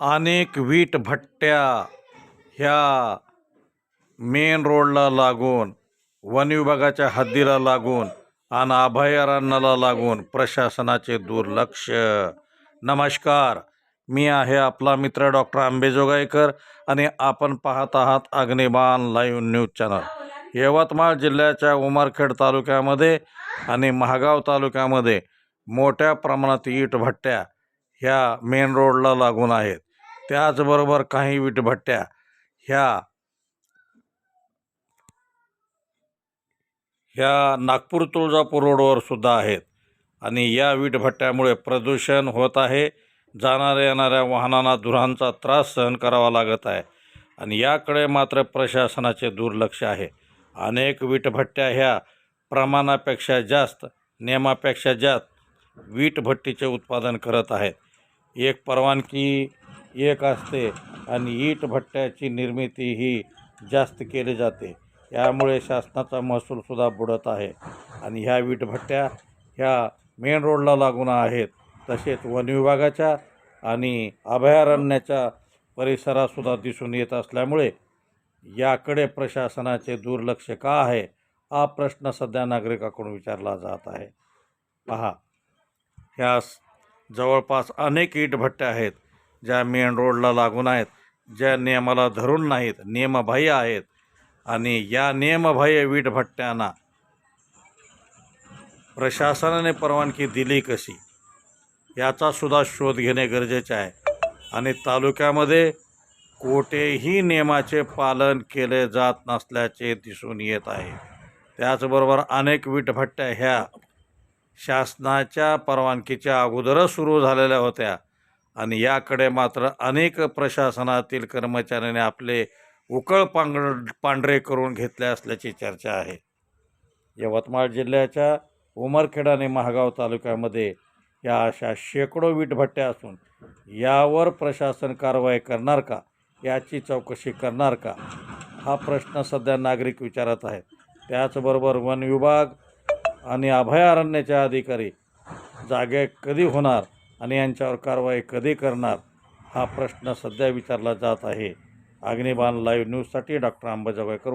अनेक वीट भट्ट्या ह्या मेन रोडला लागून वन विभागाच्या हद्दीला लागून आणि अभयारण्याला लागून प्रशासनाचे दुर्लक्ष. नमस्कार मी आहे आपला मित्र डॉक्टर आंबेजोगाईकर आणि आपण पाहत आहात Agniban live news channel. Yavatmal जिल्ह्याच्या उमरखेड तालुक्यामध्ये आणि महागाव तालुक्यामध्ये मोठ्या प्रमाणात ईट भट्ट्या ह्या मेन रोडला लागून आहेत. त्याचबरोबर काही विटभट्ट्या ह्या ह्या नागपूर तुळजापूर रोडवर सुद्धा आहेत. आणि या विटभट्ट्यामुळे प्रदूषण होत आहे. जाणाऱ्या येणाऱ्या वाहनांना धुरांचा त्रास सहन करावा लागत आहे. आणि याकडे मात्र प्रशासनाचे दुर्लक्ष आहे. अनेक विटभट्ट्या ह्या प्रमाणापेक्षा जास्त नियमापेक्षा जास्त वीटभट्टीचे उत्पादन करत आहेत. एक परवानगी एक असते आणि ईट भट्ट्याची निर्मिती ही जास्त केली जाते. यामुळे शासनाचा महसूलसुद्धा बुडत आहे. आणि ह्या वीटभट्ट्या ह्या मेन रोडला लागून आहेत. तसेच वन विभागाच्या आणि अभयारण्याच्या परिसरातसुद्धा दिसून येत असल्यामुळे याकडे प्रशासनाचे दुर्लक्ष का आहे? हा प्रश्न सध्या नागरिकाकडून विचारला जात आहे. पहा ह्या जवळपास अनेक ईटभट्ट्या आहेत. ज्या मेन रोडला लागून आहेत ज्या नियमाला धरून नाहीत नियमबाह्य आहेत आणि या नियमबाह्य वीटभट्ट्यांना प्रशासनाने परवानगी दिली कशी याचासुद्धा शोध घेणे गरजेचे आहे. आणि तालुक्यामध्ये कोठेही नियमाचे पालन केले जात नसल्याचे दिसून येत आहे. त्याचबरोबर अनेक वीटभट्ट्या ह्या शासनाच्या परवानगीच्या अगोदरच सुरू झालेल्या होत्या. आणि याकडे मात्र अनेक प्रशासनातील कर्मचाऱ्यांनी आपले उकळ पांग पांढरे करून घेतले असल्याची चर्चा आहे. यवतमाळ जिल्ह्याच्या उमरखेड आणि महागाव तालुक्यामध्ये या अशा शेकडो वीटभट्ट्या असून यावर प्रशासन कारवाई करणार का याची चौकशी करणार का हा प्रश्न सध्या नागरिक विचारत आहेत. त्याचबरोबर वन विभाग आणि अभयारण्याचे अधिकारी जागे कधी होणार आणि यांच्यावर कारवाई कधी करणार हा प्रश्न सध्या विचारला जात आहे. अग्निबाण लाईव्ह न्यूजसाठी डॉक्टर अंबाजोगाईकर